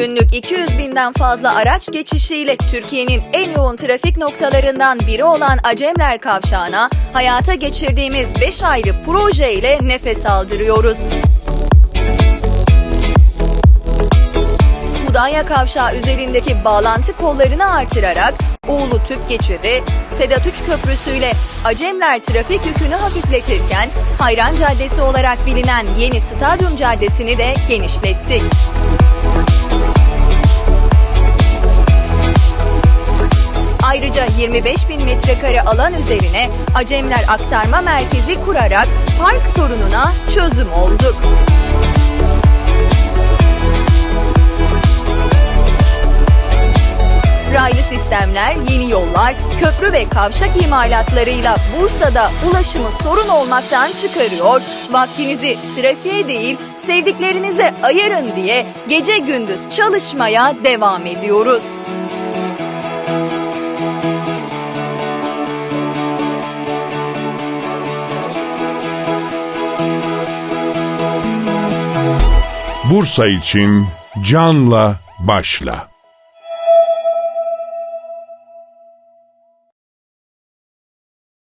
Günlük 200 binden fazla araç geçişiyle Türkiye'nin en yoğun trafik noktalarından biri olan Acemler Kavşağı'na hayata geçirdiğimiz 5 ayrı proje ile nefes aldırıyoruz. Mudanya Kavşağı üzerindeki bağlantı kollarını artırarak Oğlu Tüp Geçidi, Sedat Üç Köprüsü ile Acemler trafik yükünü hafifletirken Hayran Caddesi olarak bilinen yeni Stadyum Caddesi'ni de genişlettik. Ayrıca 25 bin metrekare alan üzerine Acemler Aktarma Merkezi kurarak park sorununa çözüm olduk. Raylı sistemler, yeni yollar, köprü ve kavşak imalatlarıyla Bursa'da ulaşımı sorun olmaktan çıkarıyor. Vaktinizi trafiğe değil sevdiklerinize ayırın diye gece gündüz çalışmaya devam ediyoruz. Bursa için canla başla.